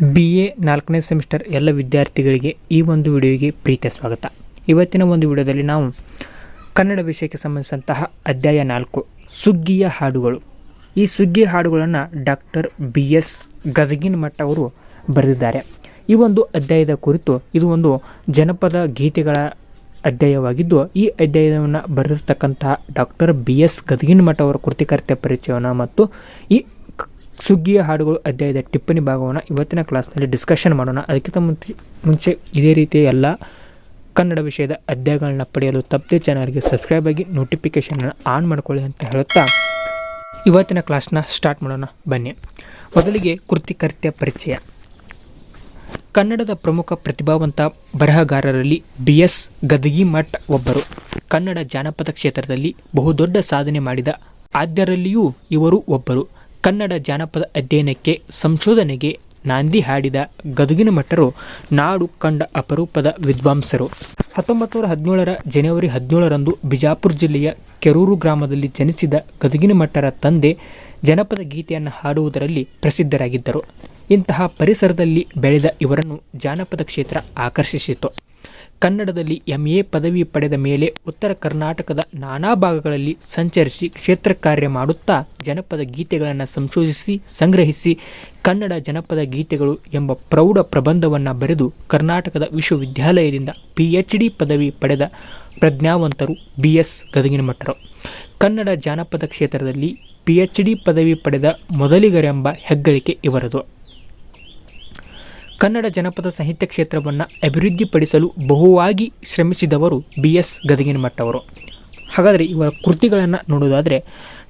B A ನಾಲ್ಕನೇ semester ಎಲ್ಲ ವಿದ್ಯಾರ್ಥಿಗಳಿಗೆ ಈ ಒಂದು ವಿಡಿಯೋಗೆ ಪ್ರೀತಿಯ ಸ್ವಾಗತ. ಇವತ್ತಿನ ಒಂದು ವಿಡಿಯೋದಲ್ಲಿ ನಾವು ಕನ್ನಡ ವಿಷಯಕ್ಕೆ ಸಂಬಂಧಿಸಿದಂತಹ ಅಧ್ಯಾಯ ನಾಲ್ಕು, ಸುಗ್ಗಿಯ ಹಾಡುಗಳು. ಈ ಸುಗ್ಗಿಯ ಹಾಡುಗಳನ್ನು ಡಾಕ್ಟರ್ ಬಿ ಎಸ್ ಗದಗಿನ ಮಠ ಅವರು ಬರೆದಿದ್ದಾರೆ. ಈ ಒಂದು ಅಧ್ಯಾಯದ ಕುರಿತು ಇದು ಒಂದು ಜನಪದ ಗೀತೆಗಳ ಅಧ್ಯಾಯವಾಗಿದ್ದು, ಈ ಅಧ್ಯಾಯವನ್ನು ಬರೆದಿರ್ತಕ್ಕಂತಹ ಡಾಕ್ಟರ್ ಬಿ ಎಸ್ ಗದಗಿನ ಮಠ ಅವರ ಕೃತಿಕರ್ತ್ಯ ಪರಿಚಯವನ್ನು ಮತ್ತು ಈ ಸುಗ್ಗಿಯ ಹಾಡುಗಳು ಅಧ್ಯಾಯದ ಟಿಪ್ಪಣಿ ಭಾಗವನ್ನು ಇವತ್ತಿನ ಕ್ಲಾಸ್ನಲ್ಲಿ ಡಿಸ್ಕಷನ್ ಮಾಡೋಣ. ಅದಕ್ಕಿಂತ ಮುಂಚೆ ಮುಂಚೆ ಇದೇ ರೀತಿಯ ಎಲ್ಲ ಕನ್ನಡ ವಿಷಯದ ಅಧ್ಯಾಯಗಳನ್ನ ಪಡೆಯಲು ತಪ್ಪದೆ ಚಾನಲ್ಗೆ ಸಬ್ಸ್ಕ್ರೈಬ್ ಆಗಿ ನೋಟಿಫಿಕೇಷನನ್ನು ಆನ್ ಮಾಡ್ಕೊಳ್ಳಿ ಅಂತ ಹೇಳುತ್ತಾ ಇವತ್ತಿನ ಕ್ಲಾಸ್ನ ಸ್ಟಾರ್ಟ್ ಮಾಡೋಣ. ಬನ್ನಿ. ಮೊದಲಿಗೆ ಕೃತಿಕರ್ತ್ಯ ಪರಿಚಯ. ಕನ್ನಡದ ಪ್ರಮುಖ ಪ್ರತಿಭಾವಂತ ಬರಹಗಾರರಲ್ಲಿ ಬಿ ಎಸ್ ಗದಗಿ ಮಠ್ ಒಬ್ಬರು. ಕನ್ನಡ ಜಾನಪದ ಕ್ಷೇತ್ರದಲ್ಲಿ ಬಹುದೊಡ್ಡ ಸಾಧನೆ ಮಾಡಿದ ಆದ್ಯರಲ್ಲಿಯೂ ಇವರು ಒಬ್ಬರು. ಕನ್ನಡ ಜಾನಪದ ಅಧ್ಯಯನಕ್ಕೆ ಸಂಶೋಧನೆಗೆ ನಾಂದಿ ಹಾಡಿದ ಗದಗಿನ ಮಠರು ನಾಡು ಕಂಡ ಅಪರೂಪದ ವಿದ್ವಾಂಸರು. ಹತ್ತೊಂಬತ್ತು ನೂರ ಹದಿನೇಳರ ಜನವರಿ ಹದಿನೇಳರಂದು ಬಿಜಾಪುರ ಜಿಲ್ಲೆಯ ಕೆರೂರು ಗ್ರಾಮದಲ್ಲಿ ಜನಿಸಿದ ಗದಗಿನ ಮಠರ ತಂದೆ ಜನಪದ ಗೀತೆಯನ್ನು ಹಾಡುವುದರಲ್ಲಿ ಪ್ರಸಿದ್ಧರಾಗಿದ್ದರು. ಇಂತಹ ಪರಿಸರದಲ್ಲಿ ಬೆಳೆದ ಇವರನ್ನು ಜಾನಪದ ಕ್ಷೇತ್ರ ಆಕರ್ಷಿಸಿತು. ಕನ್ನಡದಲ್ಲಿ ಎಂ ಎ ಪದವಿ ಪಡೆದ ಮೇಲೆ ಉತ್ತರ ಕರ್ನಾಟಕದ ನಾನಾ ಭಾಗಗಳಲ್ಲಿ ಸಂಚರಿಸಿ ಕ್ಷೇತ್ರ ಕಾರ್ಯ ಮಾಡುತ್ತಾ ಜನಪದ ಗೀತೆಗಳನ್ನು ಸಂಶೋಧಿಸಿ, ಸಂಗ್ರಹಿಸಿ ಕನ್ನಡ ಜನಪದ ಗೀತೆಗಳು ಎಂಬ ಪ್ರೌಢ ಪ್ರಬಂಧವನ್ನು ಬರೆದು ಕರ್ನಾಟಕದ ವಿಶ್ವವಿದ್ಯಾಲಯದಿಂದ ಪಿ ಎಚ್ ಡಿ ಪದವಿ ಪಡೆದ ಪ್ರಜ್ಞಾವಂತರು ಬಿ ಎಸ್ ಗದಗಿನ ಮಠರು ಕನ್ನಡ ಜಾನಪದ ಕ್ಷೇತ್ರದಲ್ಲಿ ಪಿ ಎಚ್ ಡಿ ಪದವಿ ಪಡೆದ ಮೊದಲಿಗರೆಂಬ ಹೆಗ್ಗಳಿಕೆ ಇವರದು. ಕನ್ನಡ ಜನಪದ ಸಾಹಿತ್ಯ ಕ್ಷೇತ್ರವನ್ನು ಅಭಿವೃದ್ಧಿಪಡಿಸಲು ಬಹುವಾಗಿ ಶ್ರಮಿಸಿದವರು ಬಿ ಎಸ್ ಗದಗಿನ ಮಠವರು ಹಾಗಾದರೆ ಇವರ ಕೃತಿಗಳನ್ನು ನೋಡೋದಾದರೆ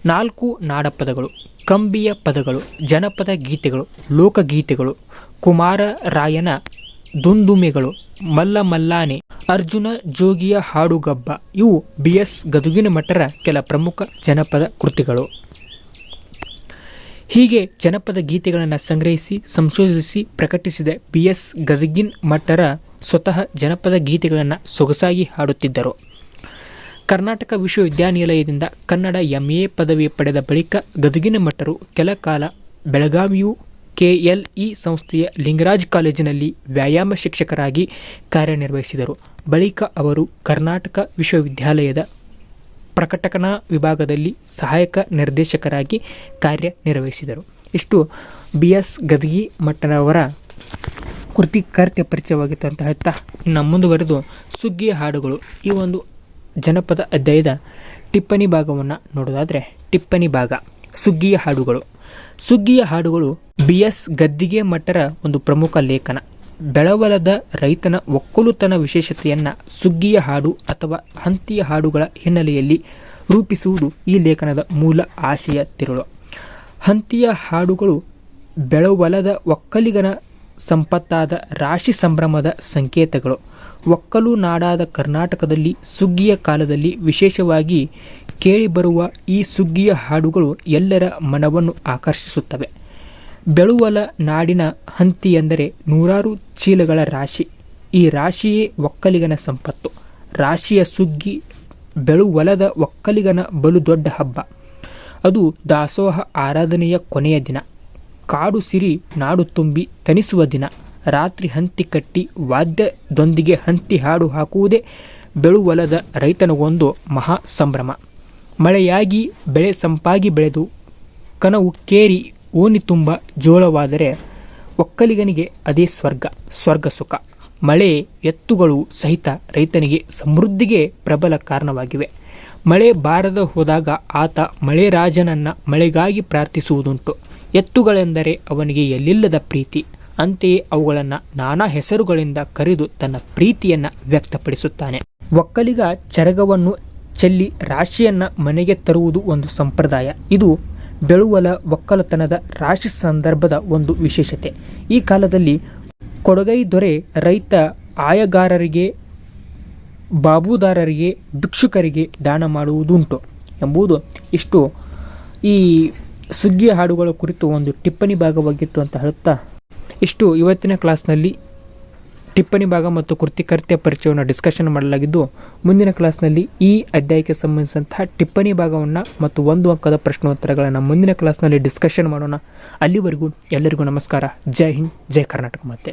ನಾಲ್ಕು ನಾಡಪದಗಳು, ಕಂಬಿಯ ಪದಗಳು, ಜನಪದ ಗೀತೆಗಳು, ಲೋಕಗೀತೆಗಳು ಕುಮಾರರಾಯನ ದುಂದುಮೆಗಳು ಮಲ್ಲ ಮಲ್ಲಾನೆ ಅರ್ಜುನ ಜೋಗಿಯ ಹಾಡುಗಬ್ಬ, ಇವು ಬಿ ಎಸ್ ಗದುಗಿನ ಮಠರ ಕೆಲ ಪ್ರಮುಖ ಜನಪದ ಕೃತಿಗಳು. ಹೀಗೆ ಜನಪದ ಗೀತೆಗಳನ್ನು ಸಂಗ್ರಹಿಸಿ, ಸಂಶೋಧಿಸಿ, ಪ್ರಕಟಿಸಿದ ಬಿ ಎಸ್ ಗದಗಿನ್ ಮಠರ ಸ್ವತಃ ಜನಪದ ಗೀತೆಗಳನ್ನು ಸೊಗಸಾಗಿ ಹಾಡುತ್ತಿದ್ದರು. ಕರ್ನಾಟಕ ವಿಶ್ವವಿದ್ಯಾನಿಲಯದಿಂದ ಕನ್ನಡ ಎಂ ಎ ಪದವಿ ಪಡೆದ ಬಳಿಕ ಗದಗಿನ ಮಠರು ಕೆಲ ಕಾಲ ಬೆಳಗಾವಿಯು ಕೆಎಲ್ಇ ಸಂಸ್ಥೆಯ ಲಿಂಗರಾಜ್ ಕಾಲೇಜಿನಲ್ಲಿ ವ್ಯಾಯಾಮ ಶಿಕ್ಷಕರಾಗಿ ಕಾರ್ಯನಿರ್ವಹಿಸಿದರು. ಬಳಿಕ ಅವರು ಕರ್ನಾಟಕ ವಿಶ್ವವಿದ್ಯಾಲಯದ ಪ್ರಕಟಣಾ ವಿಭಾಗದಲ್ಲಿ ಸಹಾಯಕ ನಿರ್ದೇಶಕರಾಗಿ ಕಾರ್ಯನಿರ್ವಹಿಸಿದರು. ಇಷ್ಟು ಬಿ ಎಸ್ ಗದಗಿ ಮಟ್ಟನವರ ಕೃತಿ ಕರ್ತ್ಯ ಪರಿಚಯವಾಗಿತ್ತು ಅಂತ ಹೇಳ್ತಾ ಇನ್ನು ಮುಂದುವರೆದು ಸುಗ್ಗಿಯ ಹಾಡುಗಳು. ಈ ಒಂದು ಜನಪದ ಅಧ್ಯಾಯದ ಟಿಪ್ಪಣಿ ಭಾಗವನ್ನು ನೋಡೋದಾದರೆ ಟಿಪ್ಪಣಿ ಭಾಗ, ಸುಗ್ಗಿಯ ಹಾಡುಗಳು. ಸುಗ್ಗಿಯ ಹಾಡುಗಳು ಬಿ ಎಸ್ ಗದ್ದಿಗೆ ಮಠರ ಒಂದು ಪ್ರಮುಖ ಲೇಖನ. ಬೆಳವಲದ ರೈತನ ಒಕ್ಕಲುತನ ವಿಶೇಷತೆಯನ್ನು ಸುಗ್ಗಿಯ ಹಾಡು ಅಥವಾ ಹಂತಿಯ ಹಾಡುಗಳ ಹಿನ್ನೆಲೆಯಲ್ಲಿ ರೂಪಿಸುವುದು ಈ ಲೇಖನದ ಮೂಲ ಆಶಯ ತಿರುಳು. ಹಂತಿಯ ಹಾಡುಗಳು ಬೆಳವಲದ ಒಕ್ಕಲಿಗನ ಸಂಪತ್ತಾದ ರಾಶಿ ಸಂಭ್ರಮದ ಸಂಕೇತಗಳು. ಒಕ್ಕಲು ನಾಡಾದ ಕರ್ನಾಟಕದಲ್ಲಿ ಸುಗ್ಗಿಯ ಕಾಲದಲ್ಲಿ ವಿಶೇಷವಾಗಿ ಕೇಳಿಬರುವ ಈ ಸುಗ್ಗಿಯ ಹಾಡುಗಳು ಎಲ್ಲರ ಮನವನ್ನು ಆಕರ್ಷಿಸುತ್ತವೆ. ಬೆಳುವಲ ನಾಡಿನ ಹಂತಿ ಎಂದರೆ ನೂರಾರು ಚೀಲಗಳ ರಾಶಿ. ಈ ರಾಶಿಯೇ ಒಕ್ಕಲಿಗನ ಸಂಪತ್ತು. ರಾಶಿಯ ಸುಗ್ಗಿ ಬೆಳುವಲದ ಒಕ್ಕಲಿಗನ ಬಲು ದೊಡ್ಡ ಹಬ್ಬ. ಅದು ದಾಸೋಹ ಆರಾಧನೆಯ ಕೊನೆಯ ದಿನ. ಕಾಡು ಸಿರಿ ನಾಡು ತುಂಬಿ ತನಿಸುವ ದಿನ. ರಾತ್ರಿ ಹಂತಿ ಕಟ್ಟಿ ವಾದ್ಯದೊಂದಿಗೆ ಹಂತಿ ಹಾಡು ಹಾಕುವುದೇ ಬೆಳುವಲದ ರೈತನಿಗೊಂದು ಮಹಾ ಸಂಭ್ರಮ. ಮಳೆಯಾಗಿ ಬೆಳೆ ಸಂಪಾಗಿ ಬೆಳೆದು ಕನವು ಕೇರಿ ಓನಿ ತುಂಬ ಜೋಳವಾದರೆ ಒಕ್ಕಲಿಗನಿಗೆ ಅದೇ ಸ್ವರ್ಗ ಸ್ವರ್ಗ ಸುಖ. ಮಳೆ ಎತ್ತುಗಳು ಸಹಿತ ರೈತನಿಗೆ ಸಮೃದ್ಧಿಗೆ ಪ್ರಬಲ ಕಾರಣವಾಗಿವೆ. ಮಳೆ ಬಾರದ ಹೋದಾಗ ಆತ ಮಳೆ ರಾಜನನ್ನು ಮಳೆಗಾಗಿ ಪ್ರಾರ್ಥಿಸುವುದುಂಟು. ಎತ್ತುಗಳೆಂದರೆ ಅವನಿಗೆ ಎಲ್ಲಿಲ್ಲದ ಪ್ರೀತಿ. ಅಂತೆಯೇ ಅವುಗಳನ್ನು ನಾನಾ ಹೆಸರುಗಳಿಂದ ಕರೆದು ತನ್ನ ಪ್ರೀತಿಯನ್ನು ವ್ಯಕ್ತಪಡಿಸುತ್ತಾನೆ. ಒಕ್ಕಲಿಗ ಚರಗವನ್ನು ಚೆಲ್ಲಿ ರಾಶಿಯನ್ನು ಮನೆಗೆ ತರುವುದು ಒಂದು ಸಂಪ್ರದಾಯ. ಇದು ಬೆಳುವಲ ಒಕ್ಕಲತನದ ರಾಶಿ ಸಂದರ್ಭದ ಒಂದು ವಿಶೇಷತೆ. ಈ ಕಾಲದಲ್ಲಿ ಕೊಡಗೈ ದೊರೆ ರೈತ ಆಯಗಾರರಿಗೆ, ಬಾಬುದಾರರಿಗೆ, ಭಿಕ್ಷುಕರಿಗೆ ದಾನ ಮಾಡುವುದುಂಟು ಎಂಬುದು ಇಷ್ಟು. ಈ ಸುಗ್ಗಿಯ ಹಾಡುಗಳ ಕುರಿತು ಒಂದು ಟಿಪ್ಪಣಿ ಭಾಗವಾಗಿತ್ತು ಅಂತ ಹೇಳುತ್ತಾ ಇಷ್ಟು. ಇವತ್ತಿನ ಕ್ಲಾಸ್ನಲ್ಲಿ ಟಿಪ್ಪಣಿ ಭಾಗ ಮತ್ತು ಕೃತಿಕರ್ತ್ಯ ಪರಿಚಯವನ್ನು ಡಿಸ್ಕಷನ್ ಮಾಡಲಾಗಿದ್ದು, ಮುಂದಿನ ಕ್ಲಾಸ್ನಲ್ಲಿ ಈ ಅಧ್ಯಾಯಕ್ಕೆ ಸಂಬಂಧಿಸಿದಂತಹ ಟಿಪ್ಪಣಿ ಭಾಗವನ್ನು ಮತ್ತು ಒಂದು ಅಂಕದ ಪ್ರಶ್ನೋತ್ತರಗಳನ್ನು ಮುಂದಿನ ಕ್ಲಾಸ್ನಲ್ಲಿ ಡಿಸ್ಕಷನ್ ಮಾಡೋಣ. ಅಲ್ಲಿವರೆಗೂ ಎಲ್ಲರಿಗೂ ನಮಸ್ಕಾರ. ಜೈ ಹಿಂದ್, ಜೈ ಕರ್ನಾಟಕ ಮತ್ತೆ